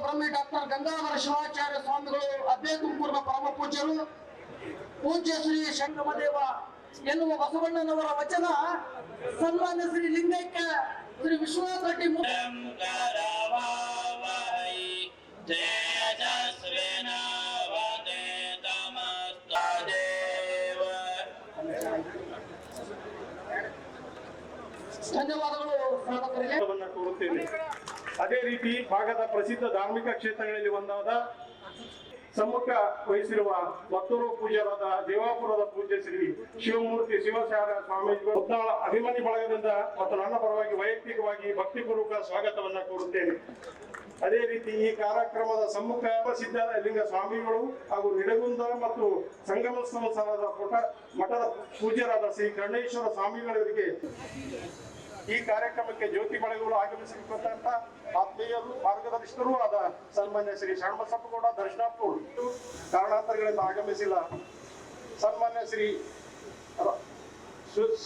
Brahmi doctor Gangadhara Shivacharya ಸ್ವಾಮಿಗಳು ಅದೇ ತುಮಕೂರಿನ ಪರಮ ಪೂಜ್ಯರು. ಪೂಜ್ಯ ಶ್ರೀ ಶಂಕಮದೇವ ಎನ್ನುವ ಬಸವಣ್ಣನವರ ವಚನ ಸನ್ಮಾನ್ಯ ಶ್ರೀ ಲಿಂಗೈಕ್ಯ ಶ್ರೀ ವಿಶ್ವನಾಥ ರೆಡ್ಡಿ ಧನ್ಯವಾದಗಳು ಸ್ವಾಗತರಿಗೆ ಅದೇ ರೀತಿ ಭಾಗದ ಪ್ರಸಿದ್ಧ ಧಾರ್ಮಿಕ ಕ್ಷೇತ್ರಗಳಲ್ಲಿ ಒಂದಾದ ಸಮ್ಮುಖ ವಹಿಸಿರುವ ಮತ್ತೂರು ಪೂಜಾರಾದ ದೇವಾಪುರದ ಪೂಜೆ ಶ್ರೀ ಶಿವಮೂರ್ತಿ ಶಿವಸಾರ ಮುತ್ತಾಳ ಅಭಿಮಾನಿ ಬಳಗದಿಂದ ಮತ್ತು ನನ್ನ ಪರವಾಗಿ ವೈಯಕ್ತಿಕವಾಗಿ ಭಕ್ತಿಪೂರ್ವಕ ಸ್ವಾಗತವನ್ನ ಕೋರುತ್ತೇನೆ. ಅದೇ ರೀತಿ ಈ ಕಾರ್ಯಕ್ರಮದ ಸಮ್ಮುಖ ಪ್ರಸಿದ್ಧ ಲಿಂಗ ಸ್ವಾಮಿಗಳು ಹಾಗೂ ನಿಡಗುಂದ ಮತ್ತು ಸಂಗಮ ಸಂಸ್ಥಾನದ ಮಠದ ಪೂಜ್ಯರಾದ ಶ್ರೀ ಕರ್ಣೇಶ್ವರ ಸ್ವಾಮಿಗಳವರಿಗೆ ಈ ಕಾರ್ಯಕ್ರಮಕ್ಕೆ ಜ್ಯೋತಿ ಬೆಳಗುಗಳು ಆಗಮಿಸಿರ್ತಕ್ಕಂಥ ಆತ್ಮೀಯರು, ಮಾರ್ಗದರ್ಶಕರು ಆದ ಸನ್ಮಾನ್ಯ ಶ್ರೀ ಷಣ್ಬಸಪ್ಪಗೌಡ ದರ್ಶನಾಪುರ್ ಕಾರಣಾಂತರಗಳಿಂದ ಆಗಮಿಸಿಲ್ಲ. ಸನ್ಮಾನ್ಯ ಶ್ರೀ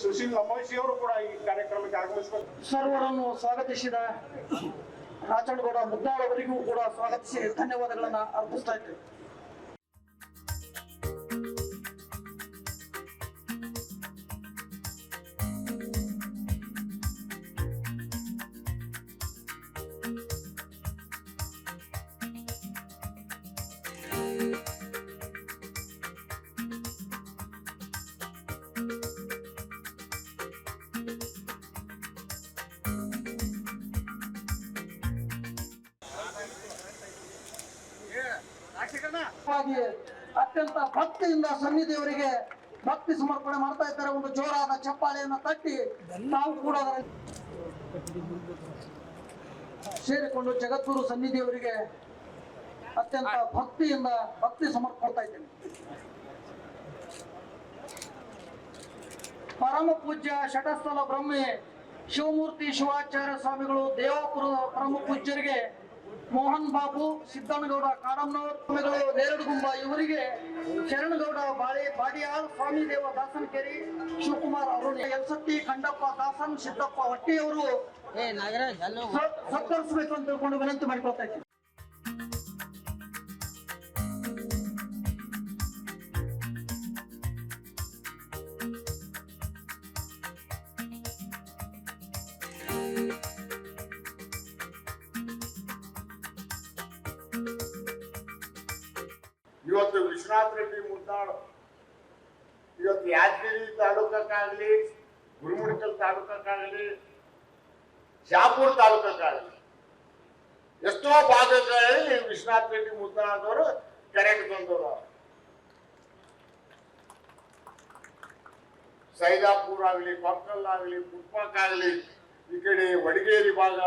ಸುಶೀಲ್ ನಮೋಶಿ ಅವರು ಕೂಡ ಈ ಕಾರ್ಯಕ್ರಮಕ್ಕೆ ಆಗಮಿಸಬೇಕು ಸರ್ವರನ್ನು ಸ್ವಾಗತಿಸಿದ ರಾಜಣ್ಣಗೌಡ ಮುದ್ದಾಳ್ ಅವರಿಗೂ ಕೂಡ ಸ್ವಾಗತಿಸಿ ಧನ್ಯವಾದಗಳನ್ನು ಅರ್ಪಿಸ್ತಾ ಇದ್ದೇವೆ ಅತ್ಯಂತ ಭಕ್ತಿಯಿಂದ ಸನ್ನಿಧಿಯವರಿಗೆ ಭಕ್ತಿ ಸಮರ್ಪಣೆ ಮಾಡ್ತಾ ಇದ್ದಾರೆ. ಒಂದು ಜೋರಾದ ಚಪ್ಪಾಳೆಯನ್ನ ತಟ್ಟಿ ನಾವು ಕೂಡ ಸೇರಿಕೊಂಡು ಜಗದ್ಗುರು ಸನ್ನಿಧಿಯವರಿಗೆ ಅತ್ಯಂತ ಭಕ್ತಿಯಿಂದ ಭಕ್ತಿ ಸಮರ್ಪಡ್ತಾ ಇದ್ದೇನೆ. ಪರಮ ಪೂಜ್ಯ ಷಟಸ್ಥಲ ಬ್ರಹ್ಮಿ ಶಿವಮೂರ್ತಿ ಶಿವಾಚಾರ್ಯ ಸ್ವಾಮಿಗಳು ದೇವಾಪುರದ ಪರಮ ಪೂಜ್ಯರಿಗೆ ಮೋಹನ್ ಬಾಬು ಸಿದ್ದನಗೌಡ ಕಾಡಮ್ನವರ್ ಸ್ವಾಮಿಗಳು ನೇರಡುಗುಂಬ ಇವರಿಗೆ ಶರಣಗೌಡ ಬಾಳೆ ಬಾಡಿಯಾಳ್ ಸ್ವಾಮಿ ದೇವ ದಾಸನಕೇರಿ ಶಿವಕುಮಾರ್ ಅವರು ಯಲ್ಸತ್ತಿ ಖಂಡಪ್ಪ ದಾಸನ್ ಸಿದ್ದಪ್ಪ ಹೊಟ್ಟಿಯವರು ಸತ್ಕರಿಸಬೇಕು ಅಂತ ತಿಳ್ಕೊಂಡು ವಿನಂತಿ ಮಾಡಿಕೊಳ್ತಾ ಇದ್ದೀನಿ. ವಿಶ್ವನಾಥ್ ರೆಡ್ಡಿ ಮುದ್ದಾಳು ಇವತ್ತು ಯಾದಗಿರಿ ತಾಲೂಕಕ್ಕಾಗಲಿ ಗುರುಮುಡಿಕಲ್ ತಾಲೂಕಕ್ಕಾಗಲಿ, ಶಾಪುರ್ ತಾಲೂಕಕ್ಕಾಗಲಿ, ಎಷ್ಟೋ ಭಾಗಗಳಲ್ಲಿ ವಿಶ್ವನಾಥ್ ರೆಡ್ಡಿ ಮುದ್ದಾಳದವರು ಕರೆಂಟ್ ತಂದವರು ಸೈದಾಪುರ ಆಗಲಿ ಪಕ್ಕಲ್ ಆಗಲಿ ಪುಟ್ಪಾಕ್ ಆಗಲಿ, ಈ ಕಡೆ ವಡಗೇರಿ ಭಾಗ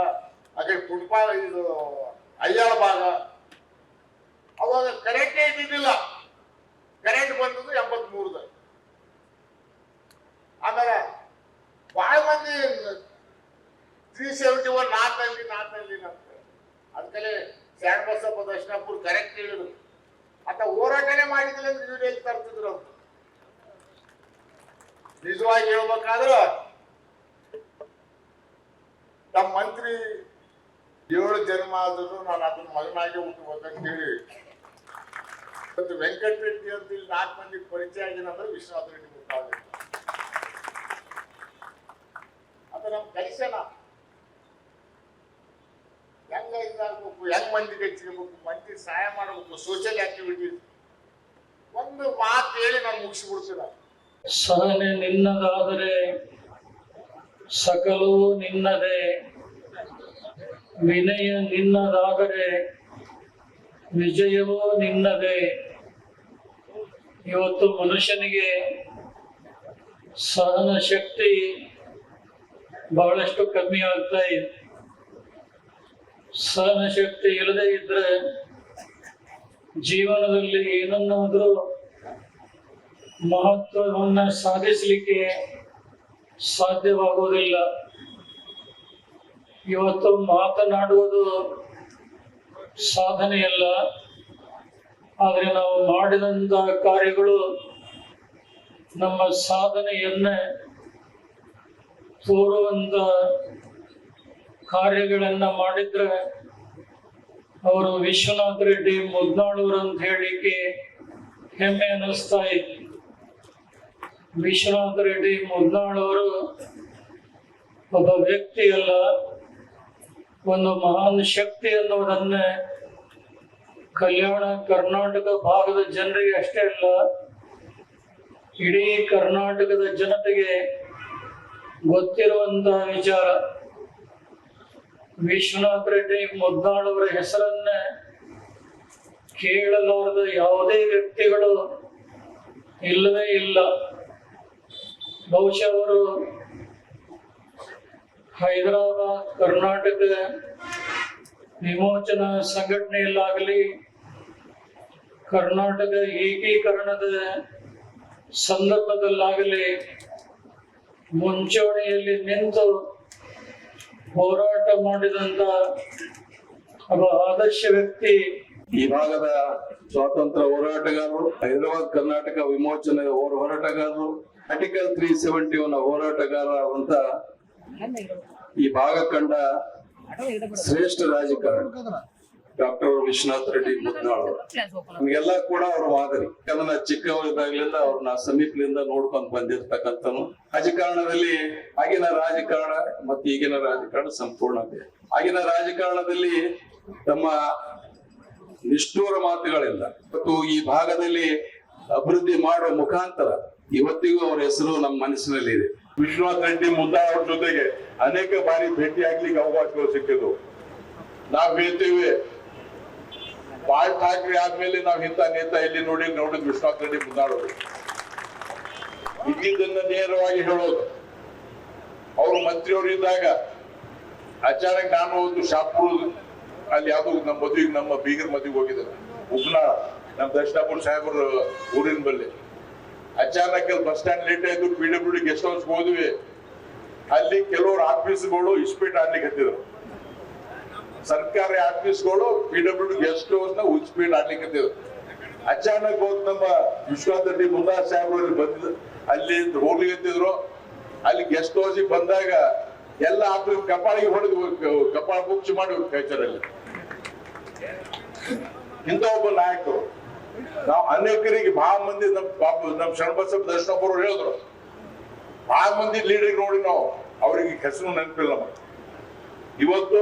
ಅದೇ ಕಡೆ ಪುಟ್ಪಾ ಇದು ಅಯ್ಯಾಳ ಭಾಗ. ಅವಾಗ ಕರೆಂಟೇ ಇದ್ದಿದ್ದಿಲ್ಲ. ಕರೆಂಟ್ ಬಂದದ್ದು ಎಂಬತ್ ಮೂರದಲ್ಲಿ ಆಮೇಲೆ ಬಹಳ ಮಂದಿ ತ್ರೀ ಸೆವೆಂಟಿ ಒನ್ ನಾಲ್ಕಲ್ಲಿ ನಾಲ್ಕಲ್ಲಿ ಅಂತ ಅದಕ್ಕೆ ಸ್ಯಾಂಡ್ ಬಸಪ್ಪ ದರ್ಶನಪುರ್ ಕರೆಕ್ಟ್ ಹೇಳಿದ್ರು. ಆತ ಹೋರಾಟನೇ ಮಾಡಿದಿಲ್ಲ ಅಂದ್ರೆ ಇವ್ರು ಎಲ್ಲಿ ತರ್ತಿದ್ರು ಅಂತ. ನಿಜವಾಗಿ ಹೇಳ್ಬೇಕಾದ್ರ ನಮ್ಮ ಮಂತ್ರಿ ಏಳು ಜನ್ಮ ಆದ್ರೂ ನಾನು ಅದನ್ನ ಮಗನಾಗಿ ಹುಟ್ಟಬೇಕಂತ ಹೇಳಿ ಇವತ್ತು ವೆಂಕಟ ರೆಡ್ಡಿ ಅಂತ ಇಲ್ಲಿ ನಾಲ್ಕು ಮಂದಿ ಪರಿಚಯ ಆಗಿನಂದ್ರೆ ವಿಶ್ವನಾಥ ರೆಡ್ಡಿ ಗೊತ್ತಾಗುತ್ತೆ ಅದು ನಮ್ ಕಲಿಸನ ಹೆಂಗ ಇದಾಗ್ಬೇಕು, ಹೆಂಗ್ ಮಂದಿಗೆ ಹೆಚ್ಚಿರ್ಬೇಕು, ಮಂದಿ ಸಹಾಯ ಮಾಡಬೇಕು ಸೋಷಿಯಲ್ ಆಕ್ಟಿವಿಟೀಸ್ ಒಂದು ಮಾತು ಹೇಳಿ ನಾನು ಮುಗಿಸ್ಬಿಡ್ತೀರ ಸಹನೆ ನಿನ್ನದಾದರೆ ಸಕಲವು ನಿನ್ನದೇ. ವಿನಯ ನಿನ್ನದಾದರೆ, ವಿಜಯವೂ ನಿನ್ನದೇ. ಇವತ್ತು ಮನುಷ್ಯನಿಗೆ ಸಹನ ಶಕ್ತಿ ಬಹಳಷ್ಟು ಕಮ್ಮಿ ಆಗ್ತಾ ಇದೆ. ಸಹನ ಶಕ್ತಿ ಇಲ್ಲದೆ ಇದ್ರೆ ಜೀವನದಲ್ಲಿ ಏನನ್ನಾದ್ರೂ ಮಹತ್ವವನ್ನ ಸಾಧಿಸಲಿಕ್ಕೆ ಸಾಧ್ಯವಾಗುವುದಿಲ್ಲ ಇವತ್ತು ಮಾತನಾಡುವುದು ಸಾಧನೆಯಲ್ಲ. ಆದರೆ ನಾವು ಮಾಡಿದಂತಹ ಕಾರ್ಯಗಳು ನಮ್ಮ ಸಾಧನೆಯನ್ನ ತೋರುವಂತ ಕಾರ್ಯಗಳನ್ನ ಮಾಡಿದ್ರೆ ಅವರು ವಿಶ್ವನಾಥ್ ರೆಡ್ಡಿ ಮುದ್ನಾಳೂರು ಅಂತ ಹೇಳಿಕೆ ಹೆಮ್ಮೆ ಅನ್ನಿಸ್ತಾ ಇತ್ತು ವಿಶ್ವನಾಥ ರೆಡ್ಡಿ ಮುದ್ನಾಳವರು ಒಬ್ಬ ವ್ಯಕ್ತಿಯಲ್ಲ, ಒಂದು ಮಹಾನ್ ಶಕ್ತಿ ಅನ್ನೋದನ್ನ ಕಲ್ಯಾಣ ಕರ್ನಾಟಕ ಭಾಗದ ಜನರಿಗೆ ಅಷ್ಟೇ ಅಲ್ಲ, ಇಡೀ ಕರ್ನಾಟಕದ ಜನತೆಗೆ ಗೊತ್ತಿರುವಂತಹ ವಿಚಾರ. ವಿಶ್ವನಾಥ್ ರೆಡ್ಡಿ ಮುದ್ನಾಳ್ ಅವರ ಹೆಸರನ್ನ ಕೇಳಲಾರದ ಯಾವುದೇ ವ್ಯಕ್ತಿಗಳು ಇಲ್ಲವೇ ಇಲ್ಲ. ಬಹುಶಃ ಅವರು ಹೈದರಾಬಾದ್, ಕರ್ನಾಟಕ ವಿಮೋಚನಾ ಸಂಘಟನೆಯಲ್ಲಾಗಲಿ ಕರ್ನಾಟಕ ಏಕೀಕರಣದ ಸಂದರ್ಭದಲ್ಲಾಗಲಿ ಮುಂಚೂಣಿಯಲ್ಲಿ ನಿಂತು ಹೋರಾಟ ಮಾಡಿದಂತ ಆದರ್ಶ ವ್ಯಕ್ತಿ. ಈ ಭಾಗದ ಸ್ವಾತಂತ್ರ್ಯ ಹೋರಾಟಗಾರರು, ಹೈದರಾಬಾದ್ ಕರ್ನಾಟಕ ವಿಮೋಚನೆ ಹೋರಾಟಗಾರರು, ಆರ್ಟಿಕಲ್ ತ್ರೀ ಸೆವೆಂಟಿ ಒನ್ ಹೋರಾಟಗಾರರಾದಂತ ಈ ಭಾಗ ಕಂಡ ಶ್ರೇಷ್ಠ ರಾಜಕಾರಣಿ. ಡಾಕ್ಟರ್ ವಿಶ್ವನಾಥ್ ರೆಡ್ಡಿ ಮುದ್ನಾಳ್. ನಮಗೆಲ್ಲ ಕೂಡ ಅವ್ರ ಮಾದರಿ ಯಾಕಂದ್ರೆ ಚಿಕ್ಕವರಿದ್ದಾಗ್ಲಿಂದ ಅವ್ರನ್ನ ಸಮೀಪದಿಂದ ನೋಡ್ಕೊಂಡು ಬಂದಿರ್ತಕ್ಕಂಥ ರಾಜಕಾರಣದಲ್ಲಿ ಆಗಿನ ರಾಜಕಾರಣ ಮತ್ತೆ ಈಗಿನ ರಾಜಕಾರಣ ಸಂಪೂರ್ಣ ಆಗಿನ ರಾಜಕಾರಣದಲ್ಲಿ ತಮ್ಮ ನಿಷ್ಠೂರ ಮಾತುಗಳಿಲ್ಲ. ಮತ್ತು ಈ ಭಾಗದಲ್ಲಿ ಅಭಿವೃದ್ಧಿ ಮಾಡುವ ಮುಖಾಂತರ ಇವತ್ತಿಗೂ ಅವರ ಹೆಸರು ನಮ್ಮ ಮನಸ್ಸಿನಲ್ಲಿ ಇದೆ. ವಿಶ್ವನಾಥ್ ರೆಡ್ಡಿ ಮುದ್ದಾ ಅವ್ರ ಜೊತೆಗೆ ಅನೇಕ ಬಾರಿ ಭೇಟಿ ಆಗ್ಲಿಕ್ಕೆ ಅವಕಾಶಗಳು ಸಿಕ್ಕಿದ್ವು. ನಾವ್ ಹೇಳ್ತೀವಿ ಬಾಳ್ ಠಾಕ್ರೆ ಆದ್ಮೇಲೆ ನಾವು ಇಂಥ ನೇತಾ ಇಲ್ಲಿ ನೋಡಿ ನೋಡಿ ವಿಶ್ವನಾಥ್ ರೆಡ್ಡಿ ಮುನ್ನಾಡೋದು ಇದ್ದಿದ್ದನ್ನ ನೇರವಾಗಿ ಹೇಳೋದು. ಅವರು ಮಂತ್ರಿಯವರು ಇದ್ದಾಗ ಅಚಾನಕ್ ನಾನು ಒಂದು ಶಾಪುರ್ ಅಲ್ಲಿ ಯಾವ್ದು ನಮ್ಮ ಮದುವೆಗೆ ನಮ್ಮ ಬೀಗರ್ ಮದುವೆಗೆ ಹೋಗಿದ್ದೆ ಉಗ್ನಾಳ ನಮ್ಮ ದರ್ಶನಪುರ ಸಾಹೇಬರು ಊರಿನ ಬಲ್ಲಿ ಅಚಾನಕ್ ಅಲ್ಲಿ ಬಸ್ ಸ್ಟ್ಯಾಂಡ್ ಲೇಟ್ ಆಯ್ತು, P W D guest house ಹೋದ್ವಿ. ಅಲ್ಲಿ ಕೆಲವರು ಆಫೀಸ್ಗಳು ಇಸ್ಪೀಟ್ ಆಡ್ಲಿಕ್ಕೆ ಹತ್ತಿದ್ರು. ಸರ್ಕಾರಿ ಆಫೀಸ್ಗಳು ಪಿ ಡಬ್ಲ್ಯೂ ಡಿ ಗೆಸ್ಟ್ ಹೌಸ್ನ ಹತ್ತಿದ್ರು ಅಚಾನಕ್ ಹೋಗಿ ನಮ್ಮ ವಿಶ್ವನಾಥ್ ರೆಡ್ಡಿ ಮುಂದಾ ಸಾಹೇಬ್ರು ಅಲ್ಲಿ ಬಂದ ಅಲ್ಲಿ ಅಲ್ಲಿ ಗೆಸ್ಟ್ ಹೌಸ್ ಬಂದಾಗ ಎಲ್ಲ ಆಫೀಸ್ ಕಪಾಳಿಗೆ ಹೊಡೆದು ಕಪಾಳ ಮುಚ್ಚಿ ಮಾಡಿ ಕೈಚರಲ್ಲಿ ಇಂಥ ಒಬ್ಬ ನಾಯಕರು. ನಾವು ಅನೇಕರಿಗೆ ಬಹಳ ಮಂದಿ ನಮ್ ಪಾಪ ನಮ್ ಶರಣಬಸಪ್ಪ ಬರೋರು ಹೇಳಿದ್ರು. ಬಹಳ ಮಂದಿ ಲೀಡರ್ ನೋಡಿ ನಾವು. ಅವರಿಗೆ ಹೆಸರು ನೆನಪಿಲ್ಲ ಇವತ್ತು